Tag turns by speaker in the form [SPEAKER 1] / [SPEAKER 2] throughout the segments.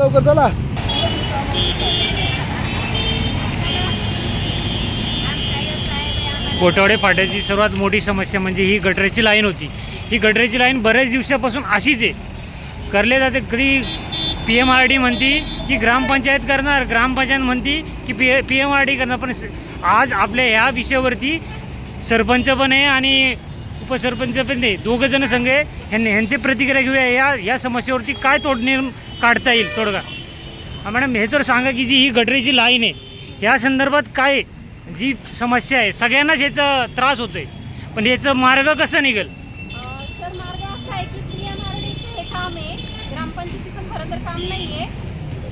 [SPEAKER 1] लवकर चला.
[SPEAKER 2] गोटवडे फाट्याची सर्वात मोठी समस्या म्हणजे ही गटरेची लाईन होती. ही गटरेची लाईन बऱ्याच दिवसापासून अशीच आहे. करले जाते कधी पी एम आर डी म्हणती की ग्रामपंचायत करणार ग्रामपंचायत म्हणती की P P M R D करणार. पण आज आपल्या ह्या विषयावरती सरपंच पण आहे आणि उपसरपंच पण आहे. दोघंजण संघ आहे. ह्यांनी ह्यांची प्रतिक्रिया घेऊया. या या समस्येवरती काय तोडणे काढता येईल तोडगा मॅडम हे तर सांगा की जी ही गटरीची लाईन आहे या संदर्भात काय? जी समस्या आहे सगळ्यांनाच याचा त्रास होतोय. पण याचं मार्ग कसं निघेल?
[SPEAKER 3] सर मार्ग असा आहे की पी एम आर डीचं हे काम आहे. ग्रामपंचायतीचं खरं तर काम नाही आहे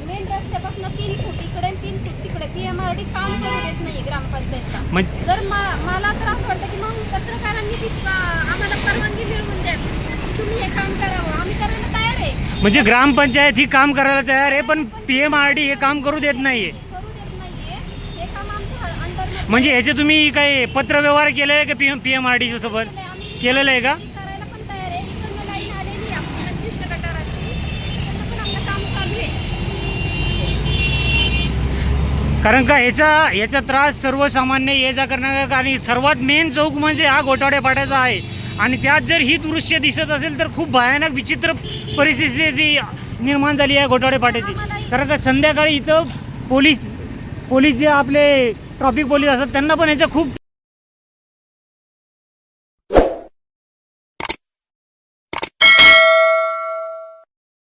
[SPEAKER 3] मेन रस्त्यापासून तीन फूट इकडे तीन फूट तिकडे. पी एम आर डी काम करू देत नाही ग्रामपंचायतला. जर मला तर असं वाटतं की मग पत्रकारांनी ती आम्हाला परवानगी मिळवून द्या की तुम्ही हे काम करावं आम्ही करायला तयार आहे
[SPEAKER 2] म्हणजे ग्रामपंचायत ही काम करायला तयार आहे पण पी एम आर डी हे काम करू देत नाही आहे
[SPEAKER 3] करू देत नाहीये. हे काम आमच्या अंडर
[SPEAKER 2] म्हणजे ह्याचे तुम्ही काही पत्रव्यवहार केलेला आहे का P M P M R D सोबत? केलेलं आहे. का?
[SPEAKER 3] करायला पण तयार आहे. इकडनं लाईन आलेली आहे आपली पंचवीस गटाराची. इकडनं पण आपलं काम चालू आहे.
[SPEAKER 2] कारण का ह्याचा ह्याचा त्रास सर्वसामान्य ये जा करणारा आणि सर्वात मेन चौक म्हणजे हा गोटाडे पाड्याचा आहे. आणि त्यात जर ही दृश्य दिसत असेल तर खूप भयानक विचित्र परिस्थिती निर्माण झाली आहे घोटाळे पाट्याची. कारण का संध्याकाळी इथं पोलीस पोलीस जे आपले ट्रॉफिक पोलीस असतात त्यांना पण याचा खूप